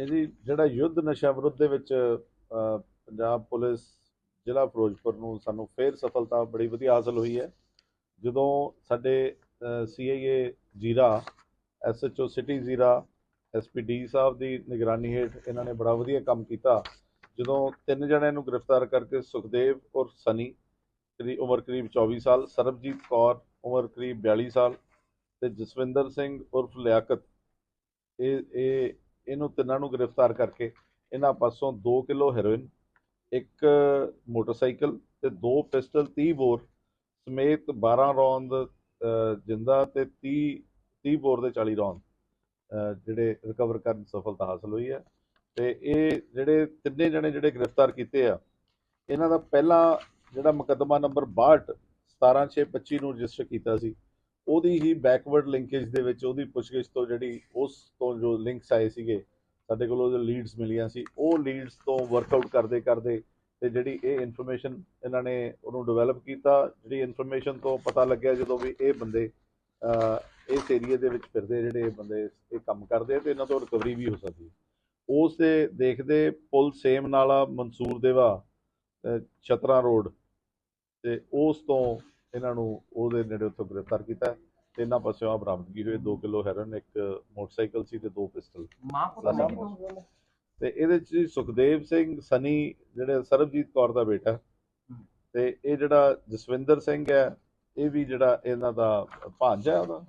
ਇਹਦੀ ਜਿਹੜਾ ਯੁੱਧ ਨਸ਼ਾ ਵਿਰੁੱਧ ਦੇ ਵਿੱਚ ਪੰਜਾਬ ਪੁਲਿਸ ਜ਼ਿਲ੍ਹਾ ਫਿਰੋਜ਼ਪੁਰ ਨੂੰ ਸਾਨੂੰ ਫੇਰ ਸਫਲਤਾ ਬੜੀ ਵਧੀਆ ਹਾਸਲ ਹੋਈ ਹੈ। ਜਦੋਂ ਸਾਡੇ CIA Zira SHO city Zira SPD ਸਾਹਿਬ ਦੀ ਨਿਗਰਾਨੀ ਹੇਠ ਇਹਨਾਂ ਨੇ ਬੜਾ ਵਧੀਆ ਕੰਮ ਕੀਤਾ। ਜਦੋਂ ਤਿੰਨ ਜਣਿਆਂ ਨੂੰ ਗ੍ਰਿਫਤਾਰ ਕਰਕੇ ਸੁਖਦੇਵ ਔਰ ਸਨੀ ਕਰੀਬ ਉਮਰ ਕਰੀਬ 24 ਸਾਲ, ਸਰਬਜੀਤ ਕੌਰ ਉਮਰ ਕਰੀਬ 42 ਸਾਲ ਤੇ ਜਸਵਿੰਦਰ ਸਿੰਘ ਉਰਫ ਲਿਆਕਤ, ਇਹ ਇਹ ਇਹਨੂੰ ਤਿੰਨਾਂ ਨੂੰ ਗ੍ਰਿਫਤਾਰ ਕਰਕੇ ਇਹਨਾਂ ਪਾਸੋਂ 2 ਕਿਲੋ ਹੈਰੋਇਨ, ਇੱਕ ਮੋਟਰਸਾਈਕਲ ਤੇ ਦੋ ਪਿਸਟਲ 30 ਬੋਰ ਸਮੇਤ 12 ਰੌਂਦ ਜਿੰਦਾ ਤੇ 30 30 ਬੋਰ ਦੇ 40 ਰੌਂਦ ਜਿਹੜੇ ਰਿਕਵਰ ਕਰਨ ਸਫਲਤਾ ਹਾਸਲ ਹੋਈ ਹੈ। ਤੇ ਇਹ ਜਿਹੜੇ ਤਿੰਨੇ ਜਣੇ ਜਿਹੜੇ ਗ੍ਰਿਫਤਾਰ ਕੀਤੇ ਆ, ਇਹਨਾਂ ਦਾ ਪਹਿਲਾ ਜਿਹੜਾ ਮੁਕੱਦਮਾ ਨੰਬਰ 62 17625 ਨੂੰ ਰਜਿਸਟਰ ਕੀਤਾ ਸੀ। ਉਹਦੀ ਹੀ ਬੈਕਵਰਡ ਲਿੰਕੇਜ ਦੇ ਵਿੱਚ ਉਹਦੀ ਪੁੱਛਗਿੱਛ ਤੋਂ ਜਿਹੜੀ ਉਸ ਤੋਂ ਜੋ ਲਿੰਕਸ ਆਏ ਸੀਗੇ, ਸਾਡੇ ਕੋਲ ਉਹਦੇ ਲੀਡਸ ਮਿਲੀਆਂ ਸੀ, ਉਹ ਲੀਡਸ ਤੋਂ ਵਰਕਆਊਟ ਕਰਦੇ ਕਰਦੇ ਤੇ ਜਿਹੜੀ ਇਹ ਇਨਫੋਰਮੇਸ਼ਨ ਇਹਨਾਂ ਨੇ ਉਹਨੂੰ ਡਿਵੈਲਪ ਕੀਤਾ, ਜਿਹੜੀ ਇਨਫੋਰਮੇਸ਼ਨ ਤੋਂ ਪਤਾ ਲੱਗਿਆ ਜਦੋਂ ਵੀ ਇਹ ਬੰਦੇ ਇਸ ਏਰੀਏ ਦੇ ਵਿੱਚ ਫਿਰਦੇ ਜਿਹੜੇ ਬੰਦੇ ਇਹ ਕੰਮ ਕਰਦੇ ਆ ਤੇ ਇਹਨਾਂ ਤੋਂ ਰਿਕਵਰੀ ਵੀ ਹੋ ਸਕਦੀ ਹੈ। ਉਸ ਦੇ ਦੇਖਦੇ ਪੁਲ ਸੇਮ ਨਾਲਾ ਮਨਸੂਰ ਦੇਵਾ ਛਤਰਾ ਰੋਡ ਤੇ ਉਸ ਤੋਂ ਇਹਨਾਂ ਨੂੰ ਉਹਦੇ ਨੇੜੇ ਉੱਥੋਂ ਗ੍ਰਿਫਤਾਰ ਕੀਤਾ। ਤੇ ਇਹਨਾਂ ਪਾਸਿਓਂ ਆ ਬਰਾਮਦਗੀ ਹੋਈ 2 ਕਿਲੋ ਹੈਰੋਇਨ ਇੱਕ ਮੋਟਰਸਾਈਕਲ ਸੀ ਤੇ ਦੋ ਪਿਸਟਲ। ਤੇ ਇਹਦੇ ਚ ਸੁਖਦੇਵ ਸਿੰਘ ਸਨੀ ਜਿਹੜੇ ਸਰਬਜੀਤ ਕੌਰ ਦਾ ਬੇਟਾ। ਤੇ ਇਹ ਜਿਹੜਾ ਜਸਵਿੰਦਰ ਸਿੰਘ ਹੈ ਇਹ ਵੀ ਜਿਹੜਾ ਇਹਨਾਂ ਦਾ ਭਾਂਜਾ ਹੈ ਉਹਦਾ।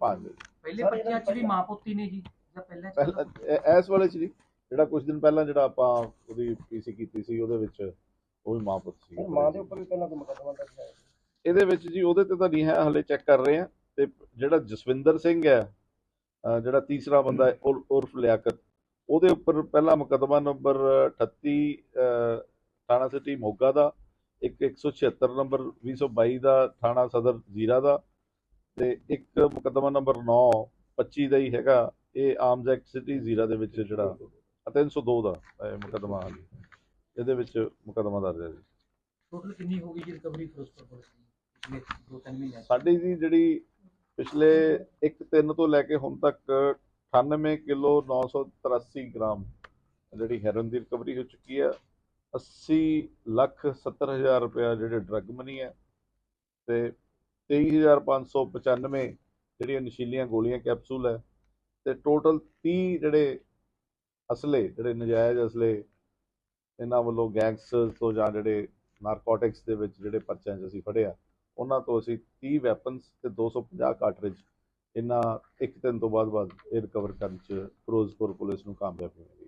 ਭਾਂਜ ਪਹਿਲੇ ਬੱਚਿਆਂ 'ਚ ਵੀ ਮਾਂ ਪੁੱਤੀ ਨੇ ਜੀ ਜਾਂ ਪਹਿਲਾਂ ਇਸ ਵਾਲੇ ਚ ਜੀ ਜਿਹੜਾ ਕੁਝ ਦਿਨ ਪਹਿਲਾਂ ਜਿਹੜਾ ਆਪਾਂ ਉਹਦੀ ਪੀਸੀ ਕੀਤੀ ਸੀ ਉਹਦੇ ਵਿੱਚ ਉਹ ਵੀ ਮਾਂ ਪੁੱਤ ਸੀ। ਮਾਂ ਦੇ ਉੱਪਰ ਵੀ ਪਹਿਲਾਂ ਕੋਈ ਮੁਕੱਦਮਾ ਦਰਜ ਹੈ? ਇਹਦੇ ਵਿੱਚ ਜੀ ਉਹਦੇ ਤੇ ਤਾਂ ਨਹੀਂ ਹੈ ਹਲੇ ਚੈੱਕ ਕਰ ਰਹੇ ਆ ਤੇ ਜਿਹੜਾ ਜਸਵਿੰਦਰ ਸਿੰਘ ਹੈ ਜਿਹੜਾ ਤੀਸਰਾ ਬੰਦਾ ਹੈ ਉਰ- ਉਰਫ ਲਿਆਕਤ ਉਹਦੇ ਉੱਪਰ ਪਹਿਲਾ ਮੁਕੱਦਮਾ ਨੰਬਰ 38 ਅਹ, ਥਾਣਾ ਸਿਟੀ ਮੋਗਾ ਦਾ ਇੱਕ 176 ਨੰਬਰ 2022 ਦਾ ਥਾਣਾ ਸਦਰ ਜ਼ੀਰਾ ਦਾ ਤੇ ਇੱਕ ਮੁਕੱਦਮਾ ਨੰਬਰ 9 25 ਦਾ ਹੀ ਹੈਗਾ ਇਹ ਆਰਮਜ਼ ਐਕਟ ਸਿਟੀ ਜ਼ੀਰਾ ਦੇ ਵਿੱਚ ਜਿਹੜਾ ਅ, 302 ਦਾ ਇਹ ਮੁਕੱਦਮਾ ਆ ਜੀ ਇਹਦੇ ਵਿੱਚ ਮੁਕੱਦਮਾ ਦਰਜ ਹੈ ਜੀ। ਟੋਟਲ ਕਿੰਨੀ ਹੋ ਗਈ ਜੀ ਰਿਕਵਰੀ ਫਿਰੋਜ਼ਪੁਰ ਪੁਲਿਸ ਦੀ ਪਿਛਲੇ ਸਾਡੀ ਜੀ ਜਿਹੜੀ ਪਿਛਲੇ 1-3 ਤੋਂ ਲੈ ਕੇ ਹੁਣ ਤੱਕ 98 ਕਿਲੋ 983 ਗ੍ਰਾਮ ਜਿਹੜੀ ਹੈਰੋਇਨ ਦੀ ਰਿਕਵਰੀ ਹੋ ਚੁੱਕੀ ਹੈ 80 ਲੱਖ 70 ਹਜ਼ਾਰ ਰੁਪਇਆ ਜਿਹੜੇ ਡਰੱਗ ਮਨੀ ਹੈ ਤੇ 23595 ਜਿਹੜੀਆਂ ਨਸ਼ੀਲੀਆਂ ਗੋਲੀਆਂ ਕੈਪਸੂਲ ਹੈ ਤੇ ਟੋਟਲ 30 ਜਿਹੜੇ ਅਸਲੇ, ਜਿਹੜੇ ਨਜਾਇਜ਼ ਅਸਲੇ, ਇਹਨਾਂ ਵੱਲੋਂ ਗੈਂਗਸਟਰਸ ਤੋਂ ਜਾਂ ਜਿਹੜੇ ਨਾਰਕੋਟਿਕਸ ਦੇ ਵਿੱਚ ਜਿਹੜੇ ਪਰਚਿਆਂ 'ਚ ਅਸੀਂ ਫੜਿਆ ਉਹਨਾਂ ਤੋਂ ਅਸੀਂ 30 ਵੈਪਨਸ ਤੇ 250 ਕਾਰਟ੍ਰਿਜ ਇਹਨਾਂ ਇੱਕ ਦਿਨ ਤੋਂ ਬਾਅਦ ਬਾਅਦ ਇਹ ਰਿਕਵਰ ਕਰਨ 'ਚ ਫਿਰੋਜ਼ਪੁਰ ਪੁਲਿਸ ਨੂੰ ਕਾਮਯਾਬ ਹੋਏ